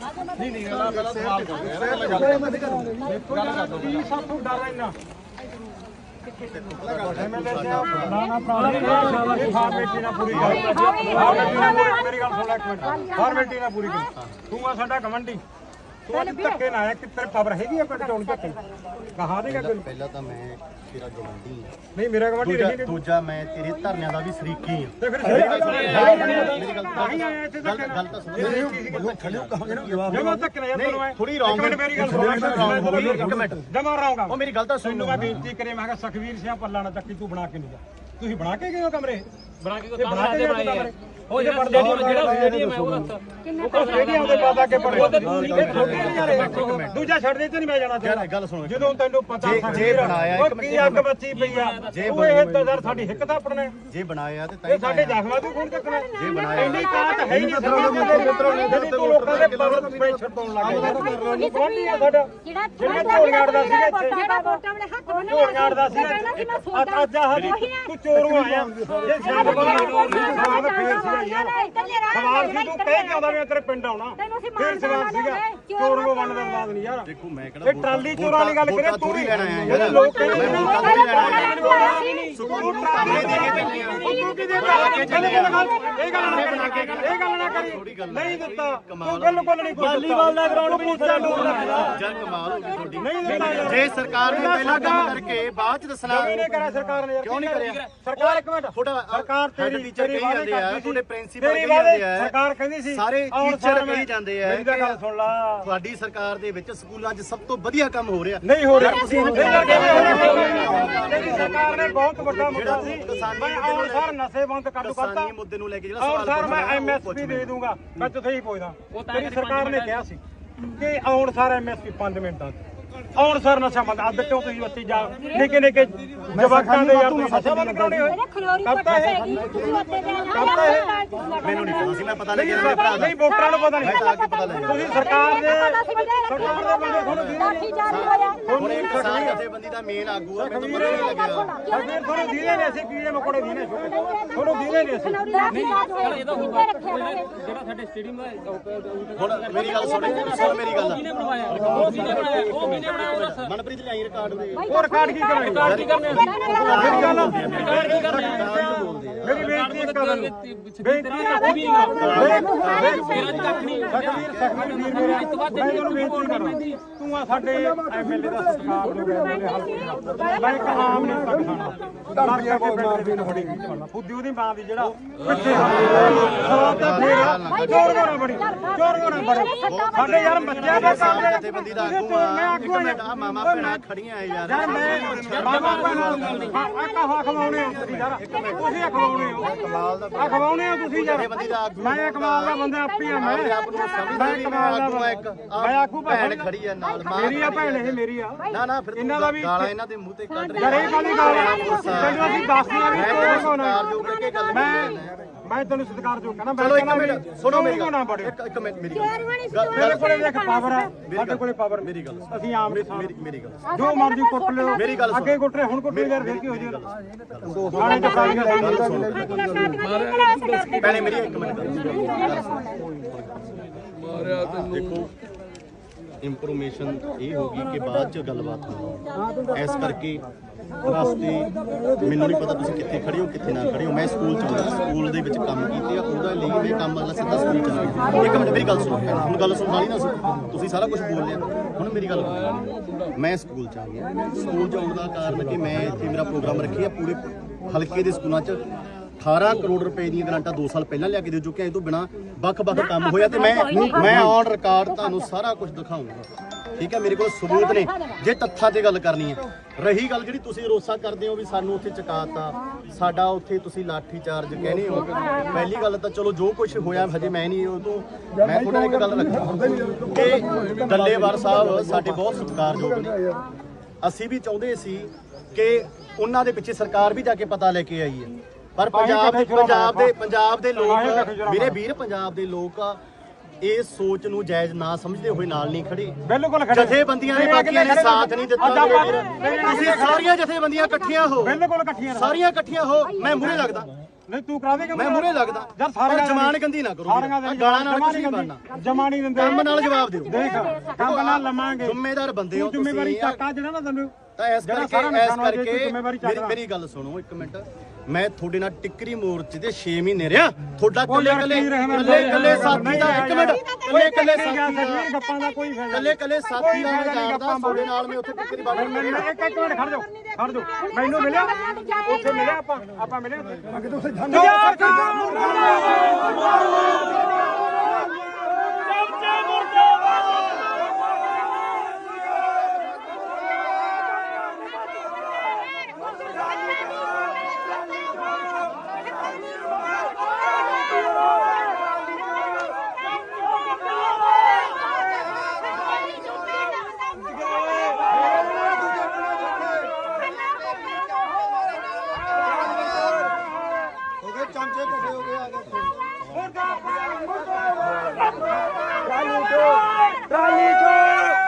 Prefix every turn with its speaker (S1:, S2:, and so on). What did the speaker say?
S1: ਨਹੀਂ ਨਹੀਂ ਗੱਲ ਪਹਿਲਾਂ ਸਵਾਲ ਕਰੋ ਕੀ ਸਭ ਤੋਂ ਡਰ ਇੰਨਾ? ਐਮਐਲਏ ਸਾਹਿਬ ਨਾ ਨਾ ਇਹ ਫਾਰਮੈਲਿਟੀ ਪੂਰੀ ਕਰ। ਫਾਰਮੈਲਿਟੀ ਨਾਲ ਪੂਰੀ- ਮੇਰੀ ਗੱਲ ਸੁਣ ਲੈ ਇੱਕ ਮਿੰਟ। ਫਾਰਮੈਲਿਟੀ ਨਾਲ ਪੂਰੀ ਕਰ। ਤੂੰ ਆ ਸਾਡਾ ਕਮੰਡੀ ਤੂੰ ਅੱਜ ਧੱਕੇ ਨਾ ਆਇਆ ਕਿ ਤੇਰੇ ਪਾਵਰ ਹੈਗੀ ਆ ਪਿੰਡ ਚੋਂ ਧੱਕੇ? ਕਹਾ ਦੇਗਾ ਕੋਈ?
S2: ਪਹਿਲਾਂ ਤਾਂ ਮੈਂ ਤੇਰਾ ਗਵੰਡੀ ਹਾਂ।
S1: ਨਹੀਂ ਮੇਰਾ ਕਮੰਡੀ
S2: ਦੂਜਾ
S1: ਰਹੀ ਨਹੀਂ
S2: ਦੂਜਾ ਮੈਂ ਤੇਰੇ ਧਰਨਿਆਂ ਦਾ ਵੀ ਸ਼ਰੀਕੀ ਹਾਂ।
S1: ਤੇ ਫਿਰ ਸਹੀ ਗੱਲ
S2: ਮੇਰੀ ਗੱਲ
S1: ਤਾਂ ਹੀ ਆਇਆ ਇੱਥੇ
S2: ਗੱਲ
S1: ਧੱਕੇ
S2: ਗੱਲ ਤਾਂ ਸੁਣੋ।
S1: ਖੜਿਓ ਕਹਾਂਗੇ ਨਾ ਜਮਾ ਧੱਕੇ ਨਾ ਯਾਰ ਤੈਨੂੰ ਮੈਂ।
S2: ਥੋੜੀ ਰੌਂਗ
S1: ਇੱਕ ਮਿੰਟ ਮੇਰੀ ਗੱਲ ਸੁਣ।
S2: ਇੱਕ ਮਿੰਟ।
S1: ਜਮਾ ਰਹਾਂਗਾ
S2: ਉਹ ਮੇਰੀ ਗੱਲ ਤਾਂ ਸੁਣ।
S1: ਤੈਨੂੰ ਮੈਂ ਬੇਨਤੀ ਕਰੇ ਮੈਂ ਕਿਹਾ ਸਖਵੀਰ ਸਿੰਘ ਪੱਲਾ ਨਾ ਚੱਕੀ ਤੂੰ ਬਣਾ ਕੇ ਨਹੀਂ ਜਾ। ਤੁਸੀਂ ਬਣਾ ਕੇ ਗਏ ਹੋ ਕਮਰੇ?
S3: ਬਣਾ ਕੇ
S1: ਇਹ ਬਣਾ ਕੇ ਗਏ ਹੋ ਕਮਰੇ?
S3: ਉਹ ਜਿਹੜਾ ਸਟੇਡੀਅਮ ਜਿਹੜਾ ਸਟੇਡੀਅਮ ਹੈ ਉਹ ਦੱਸ
S1: ਉਹ ਸਟੇਡੀਅਮ ਦੇ ਬਾਦਾ ਕੇ ਪੜੇ ਇਹ ਛੋਟੇ ਨਹੀਂ ਯਾਰ ਦੂਜਾ ਛੱਡ ਦੇ ਤੇ ਨਹੀਂ ਮੈਂ ਜਾਣਾ
S2: ਯਾਰ ਗੱਲ ਸੁਣੋ
S1: ਜਦੋਂ ਤੈਨੂੰ ਪਤਾ
S2: ਜੇ- ਬਣਾਇਆ ਇੱਕ
S1: ਉਹ
S2: ਮਿੰਟ,
S1: ਕੀ ਅੱਗ ਬੱਚੀ ਪਈ ਆ।
S2: ਜੇ
S1: ਉਹ ਇਹ ਤਾਂ ਯਾਰ ਸਾਡੀ ਹਿੱਕ ਤਾਂ ਆਪਣੇ
S2: ਜੇ ਬਣਾਇਆ ਤੇ ਤਾਂ
S1: ਇਹ
S2: ਹੀ
S1: ਸਾਡੇ। ਜ਼ਖਮਾਂ ਤੋਂ ਕੌਣ ਚੱਕਣਾ?
S2: ਜੇ ਬਣਾਇਆ।
S1: ਇੰਨੀ ਤਾਕਤ ਹੈ ਹੀ ਨਹੀਂ ਜਿਹੜੀ ਤੂੰ ਲੋਕਾਂ ਦੇ ਪਰਵਤ ਪ੍ਰੈਸ਼ਰ ਪਾਉਣ ਲੱਗ ਗਿਆ ਕੌਣ ਆ ਸਾਡਾ। ਜਿਹੜਾ ਝੋਲੀਆਂ ਅੜਦਾ ਸੀਗਾ ਇੱਥੇ।
S4: ਜਿਹੜਾ ਵੋਟਾਂ ਵੇਲੇ ਹੱਥ ਬੰਨ੍ਹ
S1: ਝੋਲੀਆਂ ਅੜਦਾ ਸੀਗਾ ਅੱਜ ਆਹ ਤੂੰ ਚੋਰੂ ਆਇਆ। ਜੇ ਸ਼ਾਇਦ ਬੰਦਾ ਸਵਾਲ ਸੀਗਾ ਯਾਰ ਸਵਾਲ ਸੀ ਤੂੰ ਕਹਿ ਕੇ ਆਉਂਦਾ ਵੀ ਮੈਂ ਤੇਰੇ ਪਿੰਡ ਆਉਣਾ। ਫੇਰ ਸਵਾਲ ਸੀਗਾ ਚੋਰ ਨੂੰ ਵੰਡ ਦਾ ਬਾਦ ਨਹੀਂ ਯਾਰ।
S2: ਦੇਖੋ ਮੈਂ ਕਿਹੜਾ
S1: ਇਹ ਟਰਾਲੀ ਚੋਰਾਂ ਵਾਲੀ ਗੱਲ ਕਰੇ ਤੂੰ ਹੀ ਲੋਕ ਕਹਿੰਦੇ ਟਰਾਲੀ ਦੇ ਕੇ ਚੱਲੇ ਆ ਤੂੰ ਕੀ ਦੇ ਇਹ ਗੱਲ ਨਾ ਕਰੀ ਇਹ ਗੱਲ ਨਾ ਕਰੀ ਨਹੀਂ ਦਿੱਤਾ ਤੂੰ ਬਿਲਕੁਲ ਨਹੀਂ ਕੋਈ ਵਾਲੀਬਾਲ ਦਾ ਗਰਾਊਂਡ ਵੀ ਉੱਚਾ ਡੋਰ ਰੱਖਦਾ
S2: ਜਰ ਕਮਾਲ ਹੋ ਗਈ ਤੁਹਾਡੀ
S1: ਨਹੀਂ ਦਿੱਤਾ ਯਾਰ
S2: ਜੇ ਸਰਕਾਰ ਨੇ ਪਹਿਲਾਂ ਕੰਮ ਕਰਕੇ ਬਾਅਦ ਚ ਦੱਸਣਾ
S1: ਕਿਉਂ ਨਹੀਂ ਕਰਿਆ ਸਰਕਾਰ ਨੇ ਯਾਰ
S2: ਕਿਉਂ ਨਹੀਂ ਕਰਿਆ?
S1: ਸਰਕਾਰ ਇੱਕ ਮਿੰਟ
S2: ਤੁਹਾਡਾ
S1: ਸਰਕਾਰ ਤੇਰੀ
S2: head teacher
S1: ਤੇਰੀ
S2: ਕਹੀ
S1: ਵਾਅਦੇ
S2: ਜਾਂਦੇ ਆ,
S1: ਕਰਦੀ ਸੀ।
S2: ਤੁਹਾਡੇ principal
S1: ਤੇਰੀ
S2: ਕਹੀ ਜਾਂਦੇ
S1: ਵਾਅਦੇ
S2: ਆ।
S1: ਸਰਕਾਰ ਕਹਿੰਦੀ ਸੀ
S2: ਸਾਰੇ
S1: ਆਉਣ
S2: teacher
S1: ਸਾਲ
S2: ਕਹੀ
S1: ਮੈਂ-
S2: ਜਾਂਦੇ ਆ
S1: ਮੇਰੀ ਤਾਂ ਗੱਲ
S2: ਕਿ-
S1: ਸੁਣ ਲਾ
S2: ਤੁਹਾਡੀ ਸਰਕਾਰ ਦੇ ਵਿੱਚ ਸਕੂਲਾਂ 'ਚ ਸਭ ਤੋਂ ਵਧੀਆ ਕੰਮ ਹੋ ਰਿਹਾ
S1: ਨਹੀਂ ਹੋ ਰਿਹਾ ਤੇਰੀ ਸਰਕਾਰ ਨੇ ਬਹੁਤ ਵੱਡਾ ਮੁੱਦਾ ਸੀ
S2: ਕਿਸਾਨੀ
S1: ਮੈਂ
S2: ਮੁੱਦੇ ਨੂੰ
S1: ਆਉਣ ਸਾਰ ਨਸ਼ੇ ਬੰਦ ਕਰ ਦੂ ਕਰਤਾ।
S2: ਕਿਸਾਨੀ ਮੁੱਦੇ ਨੂੰ ਲੈ ਕੇ ਜਿਹੜਾ ਸਵਾਲ
S1: ਸਾਰ ਮੈਂ ਐਮਐਸਪੀ ਦੇ ਦੂੰਗਾ। ਮੈਂ ਤੁਥੇ ਹੀ ਪੁੱਛਦਾ।
S3: ਕਰੀ
S1: ਸਰਕਾਰ ਨੇ ਕਿਹਾ ਸੀ ਕਿ ਆਉਣ ਸਾਰ ਐਮਐਸਪੀ 5 ਮਿੰਟਾਂ 'ਚ। ਆਉਣ ਸਾਰ ਨਸ਼ਾ ਬੰਦ ਅੱਧ ਕਿਉਂ ਤੁਸੀਂ ਬੱਤੀ ਜਾ ਨਿੱਕੇ ਨਿੱਕੇ ਜਵਾਕਾਂ ਦੇ ਯਾਰ ਤੁਸੀਂ ਨਸ਼ਾ ਬੰਦ ਕਰਾਉਣੇ ਹੋਏ। ਕਰਤਾ ਹੈ
S2: ਮੈਨੂੰ ਨਹੀਂ ਪਤਾ ਸੀ ਮੈਂ ਪਤਾ ਲੱਗਿਆ ਮੇਰੇ ਭਰਾ ਦਾ।
S1: ਨਹੀਂ ਵੋਟਰਾਂ ਨੂੰ ਪਤਾ
S2: ਪਤਾ
S1: ਨਹੀਂ
S2: ਲੱਗਿਆ।
S1: ਤੁਸੀਂ ਸਰਕਾਰ ਦੇ ਸਰਕਾਰ ਦੇ ਬੰਦੇ ਤੁਹਾਨੂੰ ਦੀਦੇ
S2: ਹੁਣ ਇੱਕ ਕਿਸਾਨ ਜਥੇਬੰਦੀ ਦਾ ਮੇਨ ਆਗੂ ਆ ਮੈਨੂੰ ਪਤਾ ਨਹੀਂ ਲੱਗਿਆ।
S1: ਸਰਕਾਰ ਤੁਹਾਨੂੰ ਦੀਦੇ ਨੇ ਅਸੀਂ ਕੀੜੇ ਮਕੋੜੇ ਦੀਨੇ ਛੋਟੇ ਤੁਹਾਨੂੰ ਦੀਦੇ ਨੇ ਅਸੀਂ।
S3: ਜਿਹੜਾ ਸਾਡੇ ਸਟੇਡੀਅਮ ਦਾ
S2: ਹੁਣ ਮੇਰੀ ਗੱਲ ਸੁਣ ਸੁਣ ਮੇਰੀ ਗੱਲ।
S3: ਕਿਹਨੇ ਬਣਵਾਇਆ ਉਹ ਕਿਹਨੇ ਬਣਾਇਆ ਉਹ ਕਿਹਨੇ ਬਣਾਇਆ ਉਹ ਦੱਸ
S2: ਮਨਪ੍ਰੀਤ ਲਿਆਈ ਰਿਕਾਰਡ ਦੇ
S1: ਹੋਰ ਰਿਕਾਰਡ ਕੀ ਕਰਾਂਗੇ
S3: ਰਿਕਾਰਡ ਕੀ ਕਰਨੇ
S1: ਮੇਰੀ ਗੱਲ
S3: ਰਿਕਾਰਡ ਕੀ ਕਰਨੇ
S1: ਮੇਰੀ ਬੇਨਤੀ ਇੱਕ ਗੱਲ
S3: ਬੇਨਤੀ ਕੱਖ ਵੀ ਨਹੀਂ ਮੇਰਾ ਜੀ ਕੱਖ ਨਹੀਂ
S1: ਸਖਵੀਰ ਸਖਵੀਰ ਕਰਾਂ ਤੂੰ ਆ ਸਾਡੇ ਐਮਐਲਏ ਦਾ ਸਤਿਕਾਰ ਨੂੰ ਐਮਐਲਏ ਮੈਂ ਨਹੀਂ ਕੇ ਫੁੱਦੀ ਉਹਦੀ ਮਾਂ ਦੀ ਜਿਹੜਾ ਪਿੱਛੇ ਚੋਰ ਗੋਣਾ ਬੜੀ। ਚੋਰ ਗੋਣਾ ਬੜੀ। ਸਾਡੇ ਯਾਰ ਬੱਚਿਆਂ ਦਾ ਕੰਮ ਹੈ।
S2: ਜਥੇਬੰਦੀ ਦਾ ਆਗੂ ਆ ਇੱਕ ਮਿੰਟ ਆ ਮਾਮਾ ਭੈਣਾ ਖੜੀਆਂ ਆ ਯਾਰ।
S1: ਯਾਰ ਮੈਂ ਮਾਮਾ ਭੈਣਾਂ ਆ ਕਹਾ ਖਵਾਉਣੇ ਹੋ ਤੁਸੀਂ ਯਾਰ। ਤੁਸੀਂ ਆ ਖਵਾਉਣੇ ਹੋ।
S2: ਕਮਾਲ ਦਾ
S1: ਆ ਖਵਾਉਣੇ ਹੋ ਤੁਸੀਂ ਯਾਰ।
S2: ਜਥੇਬੰਦੀ ਦਾ ਆਗੂ।
S1: ਮੈਂ ਕਮਾਲ ਦਾ ਬੰਦਾ ਆਪੀ ਆ ਮੈਂ।
S2: ਨੂੰ
S1: ਮੈਂ ਕਮਾਲ ਦਾ
S2: ਆ ਇੱਕ
S1: ਮੈਂ ਆਗੂ
S2: ਭੈਣ ਖੜੀ ਆ ਨਾਲ।
S1: ਮੇਰੀ ਆ ਭੈਣ ਇਹ ਮੇਰੀ ਆ।
S2: ਨਾ ਨਾ ਫਿਰ
S1: ਇਹਨਾਂ ਦਾ ਵੀ
S2: ਗਾਲਾਂ ਇਹਨਾਂ ਦੇ ਮੂੰਹ ਤੇ ਕੱਢ
S1: ਯਾਰ
S2: ਰਹੇ
S1: ਇਹ ਕਾਲੀ ਗੱਲ ਤੈਨੂੰ ਅਸੀਂ ਦੱਸਦੇ ਆ ਵੀ
S2: ਮੈਂ
S1: ਚੋਰ
S2: ਤੈਨੂੰ
S1: ਕੋਣਾ
S2: ਸਰਕਾਰ ਜੋ ਕਹਿ ਕੇ ਗੱਲ
S1: ਮੈਂ ਮੈਂ ਤੈਨੂੰ ਸਤਿਕਾਰ ਜੋ ਕਹਿੰਦਾ
S2: ਚਲੋ ਇੱਕ ਮਿੰਟ ਸੁਣੋ ਮੇਰੀ ਗੱਲ? ਇੱਕ ਇੱਕ ਮਿੰਟ ਮੇਰੀ ਗੱਲ
S1: ਮੇਰੇ ਕੋਲੇ ਦੇਖ ਪਾਵਰ ਆ ਸਾਡੇ ਕੋਲੇ ਪਾਵਰ
S2: ਮੇਰੀ ਗੱਲ
S1: ਅਸੀਂ ਆਮ
S2: ਮੇਰੀ ਮੇਰੀ ਗੱਲ
S1: ਜੋ ਮਰਜ਼ੀ ਕੁੱਟ ਲਿਓ।
S2: ਮੇਰੀ ਗੱਲ ਸੁਣ।
S1: ਅੱਗੇ ਕੁੱਟ ਰਹੇ ਹੁਣ ਕੁੱਟ ਯਾਰ ਫਿਰ ਕੀ ਹੋ ਜਾਏਗਾ? ਥਾਣੇ ਚ ਸਾਰੀਆਂ
S2: ਪਹਿਲੇ ਮੇਰੀ ਇੱਕ ਮਿੰਟ। ਦੇਖੋ ਇਨਫੋਰਮੇਸ਼ਨ ਇਹ ਹੋਗੀ ਕਿ ਬਾਅਦ ਚ ਗੱਲਬਾਤ ਹੋਣੀ ਇਸ ਕਰਕੇ ਰਸਤੇ ਮੈਨੂੰ ਨਹੀਂ ਪਤਾ ਤੁਸੀਂ ਕਿੱਥੇ ਖੜੇ ਹੋ ਕਿੱਥੇ ਨਾ ਖੜੇ ਹੋ। ਮੈਂ ਸਕੂਲ ਚ ਹਾਂ ਸਕੂਲ ਦੇ ਵਿੱਚ ਕੰਮ ਕੀਤੇ ਆ ਉਹਦਾ ਲਈ ਮੈਂ ਕੰਮ ਅਗਲਾ ਸਿੱਧਾ ਸਕੂਲ ਚ ਗਿਆ। ਇੱਕ ਮਿੰਟ ਮੇਰੀ ਗੱਲ ਸੁਣੋ ਹੁਣ ਗੱਲ ਸੁਣ ਵਾਲੀ ਨਾ ਤੁਸੀਂ ਸਾਰਾ ਕੁਝ ਬੋਲ ਲਿਆ। ਹੁਣ ਮੇਰੀ ਗੱਲ ਸੁਣੋ। ਮੈਂ ਸਕੂਲ ਚ ਆ ਗਿਆ। ਸਕੂਲ ਚ ਆਉਣ ਦਾ ਕਾਰਨ ਕਿ ਮੈਂ ਇੱਥੇ ਮੇਰਾ ਪ੍ਰੋਗਰਾਮ ਰੱਖਿਆ ਪੂਰੇ ਹਲਕੇ ਦੇ ਸਕੂਲਾਂ ਚ। 18 ਕਰੋੜ ਰੁਪਏ ਦੀਆਂ ਗ੍ਰਾਂਟਾਂ 2 ਸਾਲ ਪਹਿਲਾਂ ਲਿਆ ਕੇ ਦੇ ਚੁੱਕੇ ਆ ਇਹ ਤੋਂ ਬਿਨਾ ਵੱਖ-ਵੱਖ ਕੰਮ ਹੋਇਆ ਤੇ ਮੈਂ ਮੈਂ ਔਨ ਰਿਕਾਰਡ ਤੁਹਾਨੂੰ ਸਾਰਾ ਕੁਝ ਦਿਖਾਉਂਗਾ। ਠੀਕ ਹੈ ਮੇਰੇ ਕੋਲ ਸਬੂਤ ਨੇ। ਜੇ ਤੱਥਾਂ ਤੇ ਗੱਲ ਕਰਨੀ ਹੈ ਰਹੀ ਗੱਲ ਜਿਹੜੀ ਤੁਸੀਂ ਰੋਸਾ ਕਰਦੇ ਹੋ ਵੀ ਸਾਨੂੰ ਉੱਥੇ ਚਕਾਤਾ ਸਾਡਾ ਉੱਥੇ ਤੁਸੀਂ ਲਾਠੀ ਚਾਰਜ ਕਹਿੰਦੇ ਹੋ। ਪਹਿਲੀ ਗੱਲ ਤਾਂ ਚਲੋ ਜੋ ਕੁਝ ਹੋਇਆ ਹਜੇ ਮੈਂ ਨਹੀਂ ਉਹ ਤੋਂ ਮੈਂ ਨਾਲ ਇੱਕ ਗੱਲ ਰੱਖਾਂ ਕਿ ਡੱਲੇਵਾਲ ਸਾਹਿਬ ਸਾਡੇ ਬਹੁਤ ਸਤਿਕਾਰਯੋਗ ਨੇ। ਅਸੀਂ ਵੀ ਚਾਹੁੰਦੇ ਸੀ ਕਿ ਉਹਨਾਂ ਦੇ ਪਿੱਛੇ ਸਰਕਾਰ ਵੀ ਜਾ ਕੇ ਪਤਾ ਲੈ ਕੇ ਆਈ ਹੈ। ਪਰ ਪੰਜਾਬ ਦੇ ਪੰਜਾਬ ਦੇ ਪੰਜਾਬ ਦੇ ਲੋਕ ਵੀਰੇ ਵੀਰ ਪੰਜਾਬ ਦੇ ਲੋਕ ਇਸ ਸੋਚ ਨੂੰ ਜਾਇਜ਼ ਨਾ ਸਮਝਦੇ ਹੋਏ ਨਾਲ ਨਹੀਂ ਖੜੇ।
S1: ਬਿਲਕੁਲ ਖੜੇ।
S2: ਜਥੇਬੰਦੀਆਂ ਨੇ ਬਾਕੀਆਂ ਨੇ ਸਾਥ ਨਹੀਂ ਦਿੱਤਾ ਮੇਰੇ। ਤੁਸੀਂ ਸਾਰੀਆਂ ਜਥੇਬੰਦੀਆਂ ਇਕੱਠੀਆਂ ਹੋ।
S1: ਬਿਲਕੁਲ ਇਕੱਠੀਆਂ।
S2: ਸਾਰੀਆਂ ਇਕੱਠੀਆਂ ਹੋ। ਮੈਂ ਮੂਹਰੇ ਲੱਗਦਾ।
S1: ਨਹੀਂ ਤੂੰ ਕਰਾ ਦੇਗਾ
S2: ਮੈਂ ਮੂਹਰੇ ਲੱਗਦਾ।
S1: ਯਾਰ ਸਾਰੀਆਂ
S2: ਜ਼ਮਾਨ ਗੰਦੀ ਨਾ ਕਰੋ ਗਾਲਾਂ ਨਾਲ ਕੁਝ ਨਹੀਂ ਬਣਨਾ।
S1: ਜਮਾ ਨਹੀਂ ਦਿੰਦੇ।
S2: ਕੰਮ ਨਾਲ ਜਵਾਬ ਦਿਓ।
S1: ਦੇਖ ਕੰਮ ਨਾਲ ਲਵਾਂਗੇ।
S2: ਜ਼ਿੰਮੇਦਾਰ ਬੰਦੇ ਹੋ
S1: ਜ਼ਿੰਮੇਵਾਰੀ ਚੱਕਾ ਜਿਹੜਾ ਨਾ ਤੈਨੂੰ
S2: ਤਾਂ ਇਸ
S1: ਜਿਹੜਾ
S2: ਕਰਕੇ
S1: ਸਾਰਾ
S2: ਇਸ
S1: ਨੁਕਸਾਨ ਹੋ ਜਾਏ, ਤੂੰ
S2: ਕਰਕੇ
S1: ਜ਼ਿੰਮੇਵਾਰੀ
S2: ਮੇਰੀ
S1: ਚੱਕਦਾ।
S2: ਮੇਰੀ ਗੱਲ ਸੁਣੋ ਇੱਕ ਮਿੰਟ। ਮੈਂ ਤੁਹਾਡੇ ਨਾਲ ਟਿੱਕਰੀ ਮੋਰਚੇ ਦੇ 6 ਮਹੀਨੇ ਰਿਹਾ। ਤੁਹਾਡਾ
S1: ਉਹ
S2: ਕੱਲੇ ਕੱਲੇ
S1: ਕੀ ਰਹਿਣਾ
S2: ਕੱਲੇ ਕੱਲੇ ਸਾਥੀ
S1: ਨਹੀਂ
S2: ਦਾ ਇੱਕ ਮਿੰਟ। ਕੱਲੇ ਕੱਲੇ ਸਾਥੀ ਦਾ
S1: ਸੱਚ ਗੱਪਾਂ ਦਾ ਕੋਈ ਫਾਇਦਾ
S2: ਕੱਲੇ ਕੱਲੇ ਸਾਥੀ ਦਾ ਮੈਂ ਜਾਣਦਾ। ਤੁਹਾਡੇ ਨਾਲ ਮੈਂ ਉੱਥੇ ਟਿੱਕਰੀ ਬਾੜ
S1: ਮੈਂ ਮੈਂ ਇੱਕ ਇੱਕ ਮਿੰਟ ਖੜ ਜਾਓ ਖੜ ਜਾਓ। ਮੈਨੂੰ ਮਿਲਿਆ? ਉੱਥੇ ਮਿਲਿਆ ਆਪਾਂ? ਆਪਾਂ ਮਿਲੇ ਉੱਥੇ?
S2: ਚਮਚੇ ਇਕੱਠੇ ਹੋ ਗਏ ਆ ਗਏ
S1: ਮੁਰਦਾਬਾਦ ਮੁਰਦਾਬਾਦ ਟਰਾਲੀ ਚੋਰ ਟਰਾਲੀ ਚੋਰ